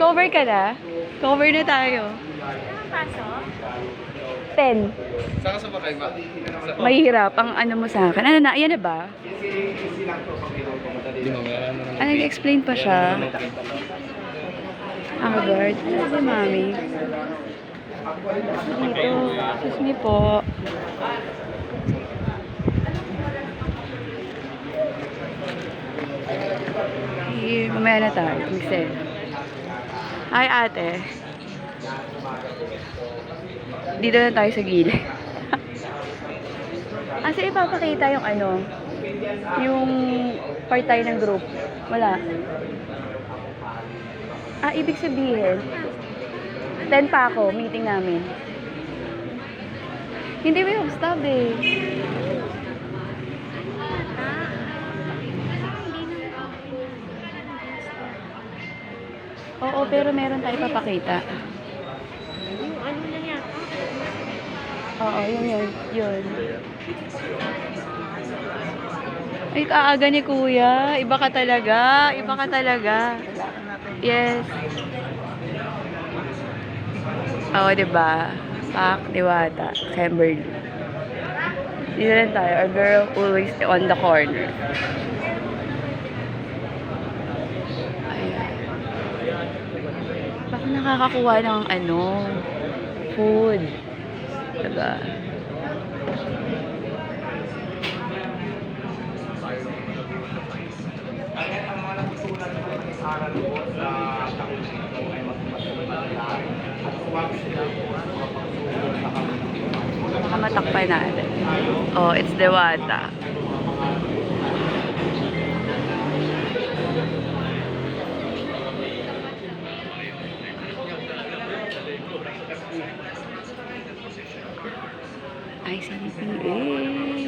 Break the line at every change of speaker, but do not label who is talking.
Cover ka na? Cover na tayo. Ten.
Saan ka sumakay ba?
Mahirap ang ano mo sa akin. Ano na? Ayan na ba? Ah, nag-explain pa siya. Ah, guard. Ano si mami? Dito. Excuse me po. Na tayo. Mixer. Hi, ate. Dito na tayo sa gilid. Asa ipapakita yung ano? Yung part tayo ng group. Wala. Ah, ibig sabihin, 10 pa ako, meeting namin. Hindi may hubstab eh. Oo, pero meron tayo papakita.
Yung ano na yata.
Oo, yun yun. Yun. Ay, kaaga ni kuya. Iba ka talaga. Iba ka talaga. Yes. Oo, di ba? Pak, Diwata, Kimberly. Dito lang tayo. Our girl always on the corner. Baka nakakakuha ng ano, food. Diba? Baka matakpan natin. Oh, it's Dewata. Ay, CPA.